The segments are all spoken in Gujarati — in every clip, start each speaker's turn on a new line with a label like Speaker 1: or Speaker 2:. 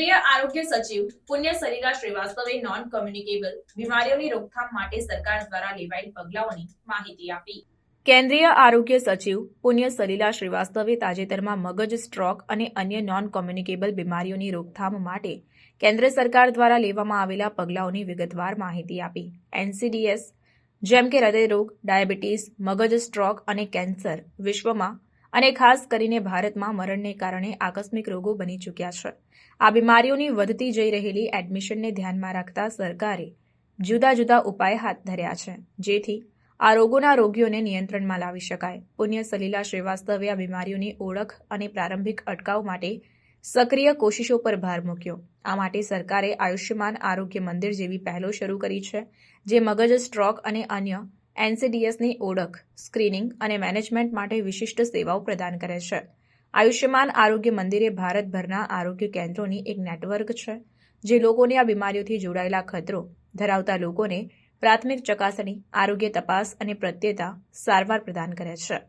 Speaker 1: આરોગ્ય સચિવ પુણ્ય સરીરા શ્રીવાસ્તવે નોન કોમ્યુનિકેબલ બીમારીઓની રોકથામ માટે સરકાર દ્વારા લેવાયેલ પગલાઓની માહિતી આપી. કેન્દ્રીય આરોગ્ય સચિવ પુણ્ય સલીલા શ્રીવાસ્તવે તાજેતરમાં મગજ, સ્ટ્રોક અને અન્ય નોન કોમ્યુનિકેબલ બીમારીઓની રોકથામ માટે કેન્દ્ર સરકાર દ્વારા લેવામાં આવેલા પગલાઓની વિગતવાર માહિતી આપી. એનસીડીએસ જેમ કે હૃદયરોગ, ડાયાબિટીસ, મગજ, સ્ટ્રોક અને કેન્સર વિશ્વમાં અને ખાસ કરીને ભારતમાં મરણને કારણે આકસ્મિક રોગો બની ચૂક્યા છે. આ બીમારીઓની વધતી જઈ રહેલી એડમિશનને ધ્યાનમાં રાખતા સરકારે જુદા જુદા ઉપાય હાથ ધર્યા છે, જેથી આ રોગોના રોગીઓને નિયંત્રણમાં લાવી શકાય. પુણ્ય સલીલા શ્રીવાસ્તવે આ બીમારીઓની ઓળખ અને પ્રારંભિક અટકાવ માટે સક્રિય કોશિશો પર ભાર મૂક્યો. આ માટે સરકારે આયુષ્યમાન આરોગ્ય મંદિર જેવી પહેલો શરૂ કરી છે, જે મગજ, સ્ટ્રોક અને અન્ય એનસીડીએસની ઓળખ, સ્ક્રીનિંગ અને મેનેજમેન્ટ માટે વિશિષ્ટ સેવાઓ પ્રદાન કરે છે. આયુષ્યમાન આરોગ્ય મંદિર ભારતભરના આરોગ્ય કેન્દ્રોની એક નેટવર્ક છે, જે લોકોને આ બીમારીઓથી જોડાયેલા ખતરો ધરાવતા લોકોને પ્રાથમિક ચકાસણી, આરોગ્ય તપાસ અને પ્રત્યેતા સારવાર પ્રદાન કરે છે.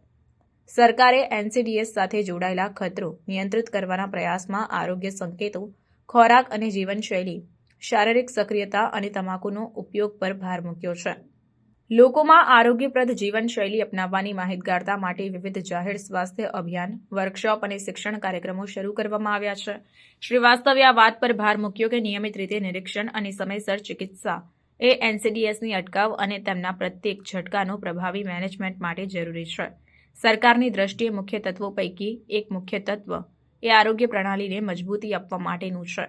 Speaker 1: સરકારે એનસીડીએસ સાથે જોડાયેલા ખતરો નિયંત્રિત કરવાના પ્રયાસમાં આરોગ્ય સંકેતો, ખોરાક અને જીવનશૈલી, શારીરિક સક્રિયતા અને તમાકુનો ઉપયોગ પર ભાર મૂક્યો છે. લોકોમાં આરોગ્યપ્રદ જીવનશૈલી અપનાવવાની માહિતગારતા માટે વિવિધ જાહેર સ્વાસ્થ્ય અભિયાન, વર્કશોપ અને શિક્ષણ કાર્યક્રમો શરૂ કરવામાં આવ્યા છે. શ્રીવાસ્તવે આ વાત પર ભાર મૂક્યો કે નિયમિત રીતે નિરીક્ષણ અને સમયસર ચિકિત્સા એ એનસીડીએસની અટકાવ અને તેમના પ્રત્યેક ઝટકાનો પ્રભાવી મેનેજમેન્ટ માટે જરૂરી છે. સરકારની દ્રષ્ટિએ મુખ્ય તત્વો પૈકી એક મુખ્ય તત્વ એ આરોગ્ય પ્રણાલીને મજબૂતી આપવા માટેનું છે.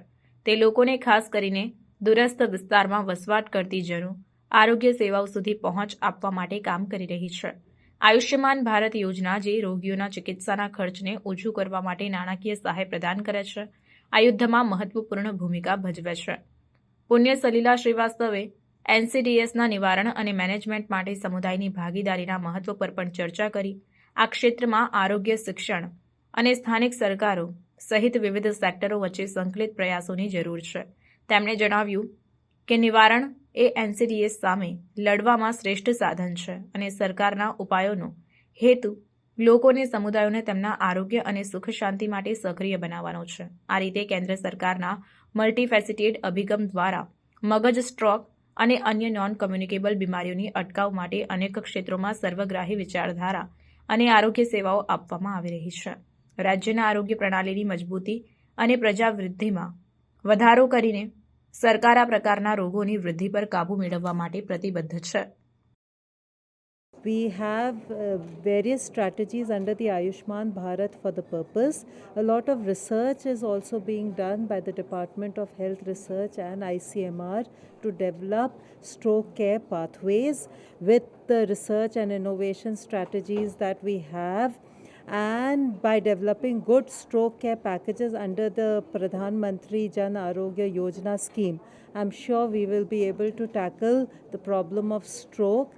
Speaker 1: તે લોકોને ખાસ કરીને દૂરસ્થ વિસ્તારમાં વસવાટ કરતી જનો આરોગ્ય સેવાઓ સુધી પહોંચ આપવા માટે કામ કરી રહી છે. આયુષ્યમાન ભારત યોજના જે રોગીઓના ચિકિત્સાના ખર્ચને ઓછું કરવા માટે નાણાકીય સહાય પ્રદાન કરે છે આ યુદ્ધમાં મહત્વપૂર્ણ ભૂમિકા ભજવે છે. પુણ્ય સલીલા શ્રીવાસ્તવે એનસીડીએસના નિવારણ અને મેનેજમેન્ટ માટે સમુદાયની ભાગીદારીના મહત્વ પર પણ ચર્ચા કરી. આ ક્ષેત્રમાં આરોગ્ય શિક્ષણ અને સ્થાનિક સરકારો સહિત વિવિધ સેક્ટરો વચ્ચે સંકલિત પ્રયાસોની જરૂર છે. તેમણે જણાવ્યું કે નિવારણ એ એનસીડીએસ સામે લડવામાં શ્રેષ્ઠ સાધન છે અને સરકારના ઉપાયોનો હેતુ લોકોને, સમુદાયોને તેમના આરોગ્ય અને સુખ શાંતિ માટે સક્રિય બનાવવાનો છે. આ રીતે કેન્દ્ર સરકારના મલ્ટીફેસિટેડ અભિગમ દ્વારા મગજ સ્ટ્રોક અને અન્ય નોન કોમ્યુનિકેબલ બીમારીઓની અટકાવ માટે અનેક ક્ષેત્રોમાં સર્વગ્રાહી વિચારધારા અને આરોગ્ય સેવાઓ આપવામાં આવી રહી છે. રાજ્યના આરોગ્ય પ્રણાલીની મજબૂતી અને પ્રજાવૃદ્ધિમાં વધારો કરીને સરકાર આ પ્રકારના રોગોની વૃદ્ધિ પર કાબૂ મેળવવા માટે પ્રતિબદ્ધ છે
Speaker 2: We have uh, various strategies under the Ayushman Bharat for the purpose. A lot of research is also being done by the Department of Health Research and ICMR to develop stroke care pathways with the research and innovation strategies that we have and by developing good stroke care packages under the Pradhan Mantri Jan Arogya Yojana scheme. I'm sure we will be able to tackle the problem of stroke